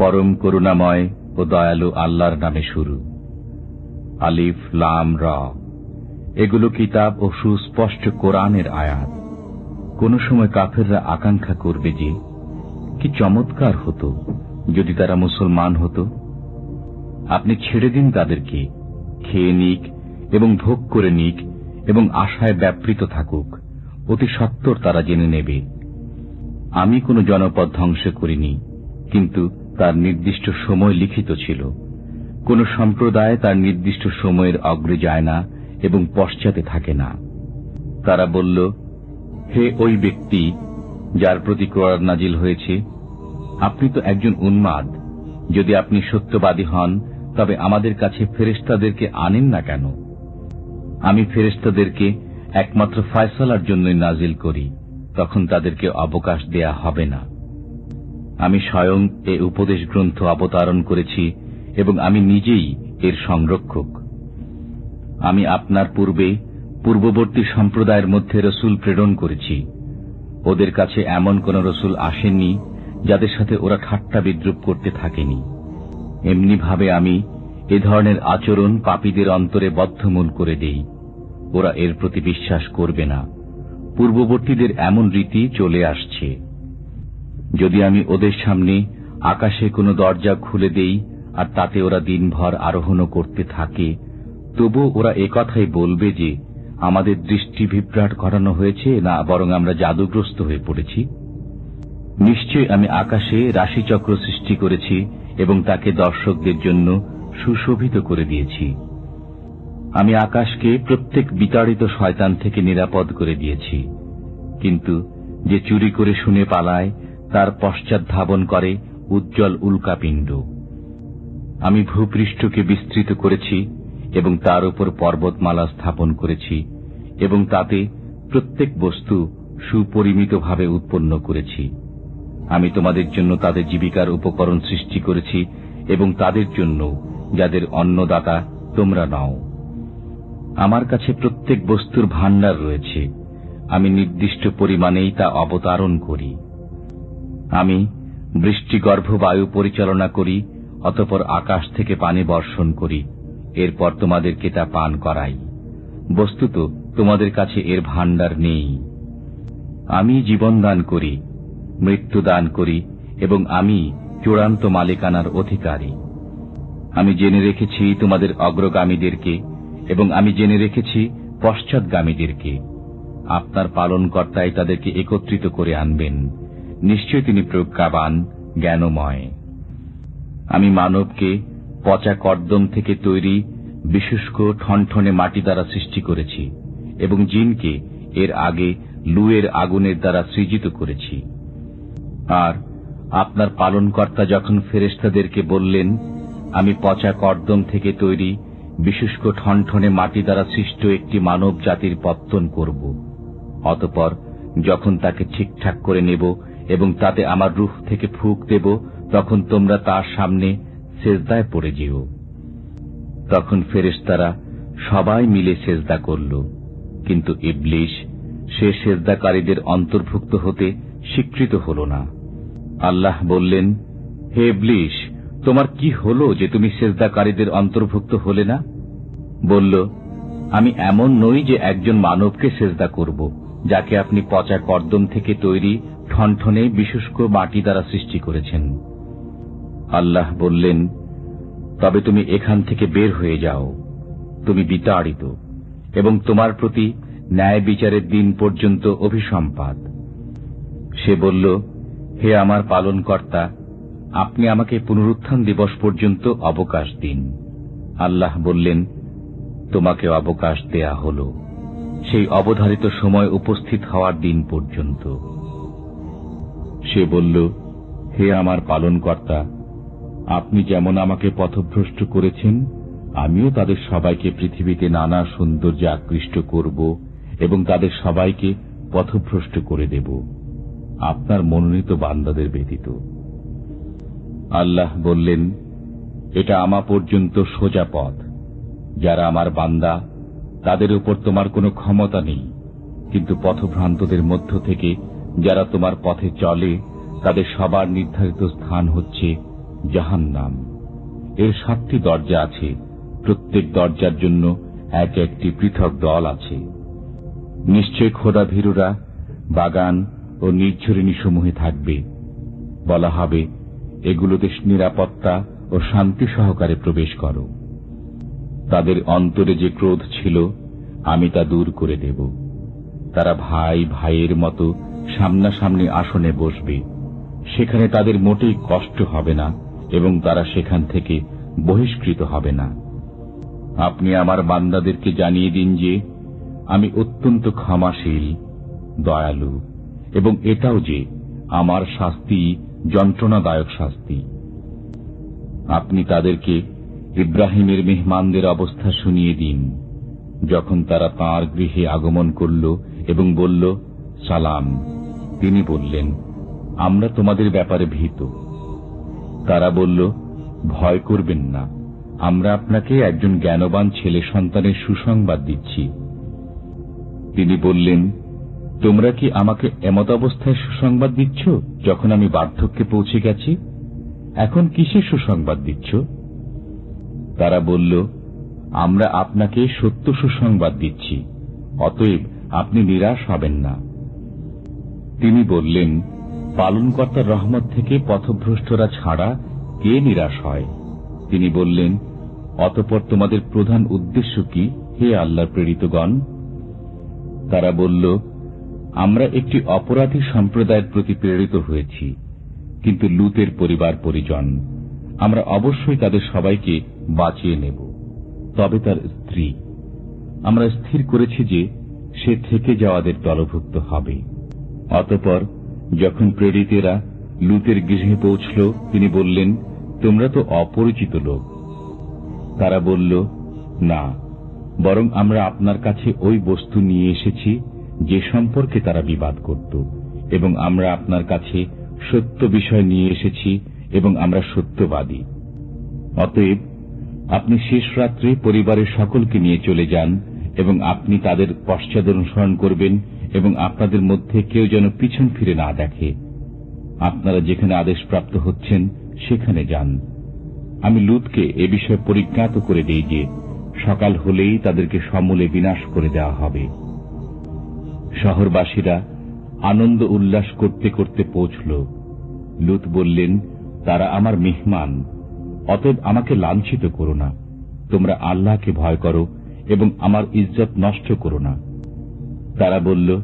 পরম করুণাময় ও দয়ালু আল্লাহর নামে শুরু। আলিফ, লাম, র। এগুলো কিতাব ও সুস্পষ্ট কোরআনের আয়াত। কোন সময় কাফেররা আকাঙ্ক্ষা করবে যে, কি চমৎকার হতো যদি তারা মুসলমান হতো। আপনি ছেড়ে দিন তাদেরকে, খেয়ে নিক এবং ভোগ করে নিক এবং আশায় ব্যাপৃত থাকুক, অতি সত্তর তারা জেনে নেবে। আমি কোন জনপদ ধ্বংস করিনি, কিন্তু তার নির্দিষ্ট সময় লিখিত ছিল। কোন সম্প্রদায় তার নির্দিষ্ট সময়ের অগ্রে যায় না এবং পশ্চাতে থাকে না। তারা বলল, হে ওই ব্যক্তি যার প্রতি কোরআন নাজিল হয়েছে, আপনি তো একজন উন্মাদ। যদি আপনি সত্যবাদী হন, তবে আমাদের কাছে ফেরেস্তাদেরকে আনেন না কেন? আমি ফেরেস্তাদেরকে একমাত্র ফায়সালার জন্যই নাজিল করি, তখন তাদেরকে অবকাশ দেয়া হবে না। আমি স্বয়ং এ উপদেশ গ্রন্থ অবতারণ করেছি এবং আমি নিজেই এর সংরক্ষক। আমি আপনার পূর্বে, পূর্ববর্তী সম্প্রদায়ের মধ্যে রসুল প্রেরণ করেছি। ওদের কাছে এমন কোন রসুল আসেননি যাদের সাথে ওরা ঠাট্টা বিদ্রুপ করতে থাকেনি। এমনিভাবে আমি এ ধরনের আচরণ পাপীদের অন্তরে বদ্ধমূল করে দেই। ওরা এর প্রতি বিশ্বাস করবে না। পূর্ববর্তীদের এমন রীতি চলে আসছে। যদি আমি ওদের সামনে আকাশে কোনো দরজা খুলে দেই, আর তাতে ওরা দিনভর আরোহণও করতে থাকে তবু ওরা একথাই বলবে যে, আমাদের দৃষ্টি বিভ্রাট ঘটানো হয়েছে না বরং আমরা জাদুগ্রস্ত হয়ে পড়েছি? নিশ্চয় আমি আকাশে রাশিচক্র সৃষ্টি করেছি এবং তাকে দর্শকদের জন্য সুশোভিত করে দিয়েছি। আমি আকাশকে প্রত্যেক বিতাড়িত শয়তান থেকে নিরাপদ করে দিয়েছি। কিন্তু যে চুরি করে শুনে পালায় তার পশ্চাৎ ধাবন করে উজ্জ্বল উল্কাপিণ্ড। আমি ভূপৃষ্ঠকে বিস্তৃত করেছি এবং তার উপর পর্বতমালা স্থাপন করেছি এবং তাতে প্রত্যেক বস্তু সুপরিমিতভাবে উৎপন্ন করেছি। আমি তোমাদের জন্য তাদের জীবিকার উপকরণ সৃষ্টি করেছি এবং তাদের জন্য যাদের অন্নদাতা তোমরা নাও। আমার কাছে প্রত্যেক বস্তুর ভাণ্ডার রয়েছে। আমি নির্দিষ্ট পরিমাণেই তা অবতারণ করি। আমি বৃষ্টিগর্ভ বায়ু পরিচালনা করি, অতপর আকাশ থেকে পানি বর্ষণ করি, এরপর তোমাদেরকে তা পান করাই। বস্তুত, তোমাদের কাছে এর ভাণ্ডার নেই। আমি জীবন দান করি মৃত্যু দান করি, এবং আমি চূড়ান্ত মালিকানার অধিকারী। আমি জেনে রেখেছি তোমাদের অগ্রগামীদেরকে, এবং আমি জেনে রেখেছি পশ্চাৎগামীদেরকে। আপনার পালনকর্তাই তাদেরকে একত্রিত করে আনবেন। নিশ্চয় তিনি প্রজ্ঞাবান, জ্ঞানময়। আমি মানবকে পচা কর্দম থেকে তৈরি, বিশুষ্ক, ঠনঠনে মাটি দ্বারা সৃষ্টি করেছি এবং জিনকে এর আগে লুয়ের আগুনের দ্বারা সৃজিত করেছি। আর আপনার পালনকর্তা যখন ফেরেস্তাদেরকে বললেন, আমি পচা কর্দম থেকে তৈরি, বিশুষ্ক, ঠনঠনে মাটি দ্বারা সৃষ্ট একটি মানব জাতির পত্তন করব, অতপর যখন তাকে ঠিকঠাক করে নেব এবং তাতে আমার রুখ থেকে ফুক দেব, তখন তোমরা তার সামনে সেজদায় পড়ে যেও। তখন ফেরেস্তারা সবাই মিলে সেজদা করল। কিন্তু ইবলিশ সে সেজদাকারীদের অন্তর্ভুক্ত হতে স্বীকৃত হল না। আল্লাহ বললেন, হে ইবলিশ, তোমার কি হল যে তুমি সেজদাকারীদের অন্তর্ভুক্ত হলে না? বলল, আমি এমন নই যে একজন মানবকে সেজদা করব, যাকে আপনি পচা কর্দম থেকে তৈরি ঠনঠনে বিশুষ্ক মাটি দ্বারা সৃষ্টি করেছেন। আল্লাহ বললেন, তবে তুমি এখান থেকে বের হয়ে যাও। তুমি বিতাড়িত এবং তোমার প্রতি ন্যায় বিচারের দিন পর্যন্ত অভিসম্পাদ সে বলল, হে আমার পালনকর্তা, আপনি আমাকে পুনরুত্থান দিবস পর্যন্ত অবকাশ দিন। আল্লাহ বললেন তোমাকে অবকাশ দেয়া হল। সেই অবধারিত সময় উপস্থিত হওয়ার দিন পর্যন্ত। সে বলল, হে আমার পালনকর্তা, আপনি যেমন আমাকে পথভ্রষ্ট করেছেন, আমিও তাদের সবাইকে পৃথিবীতে নানা সৌন্দর্যে আকৃষ্ট করব এবং তাদের সবাইকে পথভ্রষ্ট করে দেব। আপনার মনোনীত বান্দাদের ব্যতীত। আল্লাহ বললেন, এটা আমা পর্যন্ত সোজা পথ। যারা আমার বান্দা, তাদের উপর তোমার কোনো ক্ষমতা নেই, কিন্তু পথভ্রান্তদের মধ্য থেকে যারা তোমার পথে চলে, তাদের সবার নির্ধারিত স্থান হচ্ছে জাহান্নাম। এর সাতটি দরজা আছে। প্রত্যেক দরজার জন্য এক একটি পৃথক দল আছে। নিশ্চয় খোদা ভীরুরা বাগান ও নির্ঝরিণী সমূহে থাকবে। বলা হবে, এগুলোতে নিরাপত্তা ও শান্তি সহকারে প্রবেশ করো। তাদের অন্তরে যে ক্রোধ ছিল, আমি তা দূর করে দেব। তারা ভাই ভাইয়ের মতো সামনাসামনি আসনে বসবে। সেখানে তাদের মোটেই কষ্ট হবে না এবং তারা সেখান থেকে বহিষ্কৃত হবে না। আপনি আমার বান্দাদেরকে জানিয়ে দিন যে, আমি অত্যন্ত ক্ষমাশীল, দয়ালু, এবং এটাও যে, আমার শাস্তি যন্ত্রণাদায়ক শাস্তি। আপনি তাদেরকে ইব্রাহিমের মেহমানদের অবস্থা শুনিয়ে দিন। যখন তারা তাঁর গৃহে আগমন করল এবং বলল সালাম। তিনি বললেন, আমরা তোমাদের ব্যাপারে ভীত। তারা বলল, ভয় করবেন না। আমরা আপনাকে একজন জ্ঞানবান ছেলে সন্তানের সুসংবাদ দিচ্ছি। তিনি বললেন, তোমরা কি আমাকে এমত অবস্থায় সুসংবাদ দিচ্ছ যখন আমি বার্ধক্যে পৌঁছে গেছি? এখন কিসের সুসংবাদ দিচ্ছ? তারা বলল, আমরা আপনাকে সত্য সুসংবাদ দিচ্ছি, অতএব আপনি নিরাশ হবেন না। তিনি বললেন, পালনকর্তার রহমত থেকে পথভ্রষ্টরা ছাড়া কে নিরাশ হয়? তিনি বললেন, অতপর তোমাদের প্রধান উদ্দেশ্য কি, হে আল্লাহর প্রেরিতগণ? তারা বলল, আমরা একটি অপরাধী সম্প্রদায়ের প্রতি প্রেরিত হয়েছি, কিন্তু লুতের পরিবার পরিজন। আমরা অবশ্যই তাদের সবাইকে বাঁচিয়ে নেব। তবে তার স্ত্রী। আমরা স্থির করেছি যে সে থেকে যাওয়াদের দলভুক্ত হবে। অতপর যখন প্রেরিতেরা লুতের গৃহে পৌঁছল, তিনি বললেন, তোমরা তো অপরিচিত লোক। তারা বলল, না, বরং আমরা আপনার কাছে ওই বস্তু নিয়ে এসেছি যে সম্পর্কে তারা বিবাদ করত, এবং আমরা আপনার কাছে সত্য বিষয় নিয়ে এসেছি এবং আমরা সত্যবাদী। অতএব আপনি শেষ রাত্রে পরিবারের সকলকে নিয়ে চলে যান এবং আপনি তাদের পশ্চাদ অনুসরণ করবেন এবং আপনাদের মধ্যে কেউ যেন পিছন ফিরে না দেখে। আপনারা যেখানে আদেশপ্রাপ্ত হচ্ছেন, সেখানে যান। আমি লুতকে এ বিষয়ে পরিজ্ঞাত করে দিই যে, সকাল হলেই তাদেরকে সমূলে বিনাশ করে দেওয়া হবে। শহরবাসীরা আনন্দ উল্লাস করতে করতে পৌঁছল। লুত বললেন, তারা আমার মেহমান, অতএব আমাকে লাঞ্ছিত করো না। তোমরা আল্লাহকে ভয় করো এবং আমার ইজ্জত নষ্ট করো না। তারা বলল,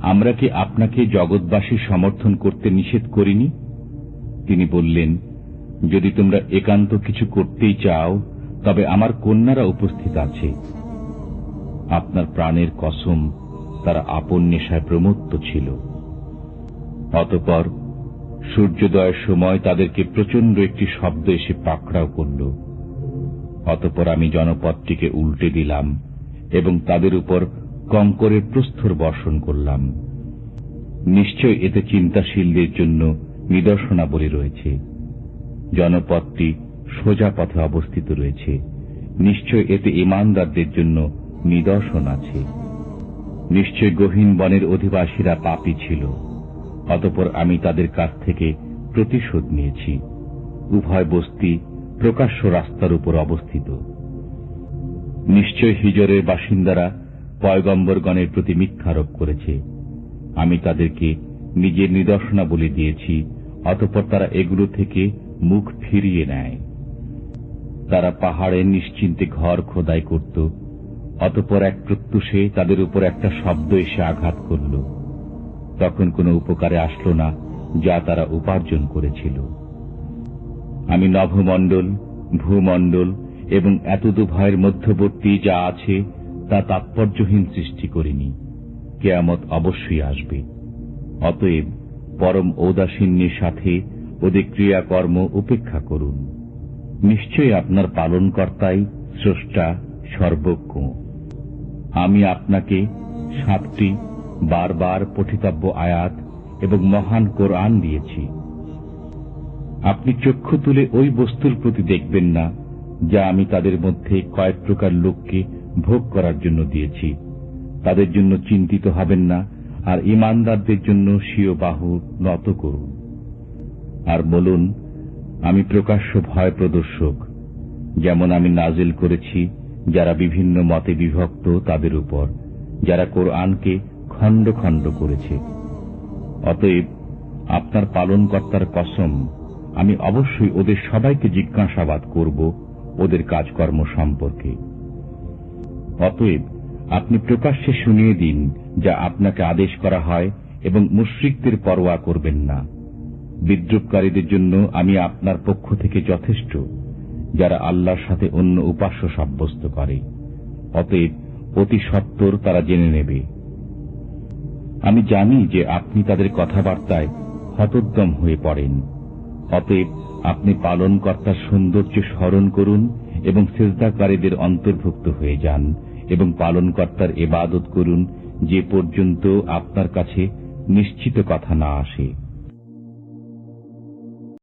আমরা কি আপনাকে জগৎবাসী সমর্থন করতে নিষেধ করিনি? তিনি বললেন, যদি তোমরা একান্ত কিছু করতেই চাও, তবে আমার কন্যারা উপস্থিত আছে। আপনার প্রাণের কসম, তারা আপন নেশায় প্রমত্ত ছিল। অতপর সূর্যোদয়ের সময় তাদেরকে প্রচণ্ড একটি শব্দ এসে পাকড়াও করল। অতপর আমি জনপদটিকে উল্টে দিলাম এবং তাদের উপর কঙ্করের প্রস্তর বর্ষণ করলাম। নিশ্চয় এতে চিন্তাশীলদের জন্য নিদর্শনাবলী রয়েছে। জনপদটি সোজা পথে অবস্থিত রয়েছে। নিশ্চয় এতে ইমানদারদের জন্য নিদর্শন আছে। নিশ্চয় গহীন বনের অধিবাসীরা পাপি ছিল। অতপর আমি তাদের কাছ থেকে প্রতিশোধ নিয়েছি। উভয় বস্তি প্রকাশ্য রাস্তার উপর অবস্থিত। নিশ্চয় হিজরের বাসিন্দারা পয়গম্বরগণের প্রতি মিথ্যারোপ করেছে। আমি তাদেরকে নিজের নিদর্শনাবলী দিয়েছি, অতপর তারা এগুলো থেকে মুখ ফিরিয়ে নেয়। তারা পাহাড়ে নিশ্চিন্তে ঘর খোদাই করত, অতপর এক প্রত্যুষে তাদের উপর একটা শব্দ এসে আঘাত করল। তখন কোনো উপকারে আসলো না যা তারা উপার্জন করেছিল। আমি নভমণ্ডল ভূমণ্ডল এবং এতদু ভয়ের মধ্যবর্তী যা আছে তা তাৎপর্যহীন সৃষ্টি করিনি। কেয়ামত অবশ্যই আসবে। অতএব পরম ঔদাসীন্যের সাথে ওদের ক্রিয়াকর্ম উপেক্ষা করুন। নিশ্চয়ই আপনার পালনকর্তাই স্রষ্টা সর্বজ্ঞ। আমি আপনাকে সাতটি বারবার পঠিতব্য আয়াত এবং মহান কোরআন দিয়েছি। আপনি চক্ষু তুলে ওই বস্তুর প্রতি দেখবেন না, যা আমি তাদের মধ্যে কয়েক প্রকার লোককে ভোগ করার জন্য দিয়েছি। তাদের জন্য চিন্তিত হবেন না, আর ইমানদারদের জন্য স্বীয় বাহু নত করুন। আর বলুন, আমি প্রকাশ্য ভয় প্রদর্শক, যেমন আমি নাজিল করেছি যারা বিভিন্ন মতে বিভক্ত তাদের উপর, যারা কোরআনকে খণ্ড খণ্ড করেছে। অতএব, আপনার পালনকর্তার কসম আমি অবশ্যই ওদের সবাইকে জিজ্ঞাসাবাদ করব ওদের কাজকর্ম সম্পর্কে। অতএব আপনি প্রকাশ্যে শুনিয়ে দিন যা আপনাকে আদেশ করা হয় এবং মুশ্রিকদের পরোয়া করবেন না। বিদ্রুপকারীদের জন্য আমি আপনার পক্ষ থেকে যথেষ্ট, যারা আল্লাহর সাথে অন্য উপাস্য সাব্যস্ত করে। অতএব অতি সত্তর তারা জেনে নেবে। আমি জানি যে আপনি তাদের কথাবার্তায় হতোদ্যম হয়ে পড়েন। অতএব আপনি পালনকর্তার সৌন্দর্য স্মরণ করুন এবং সেজদাকারীদের অন্তর্ভুক্ত হয়ে যান এবং পালনকর্তার এবাদত করুন যে পর্যন্ত আপনার কাছে নিশ্চিত কথা না আসে।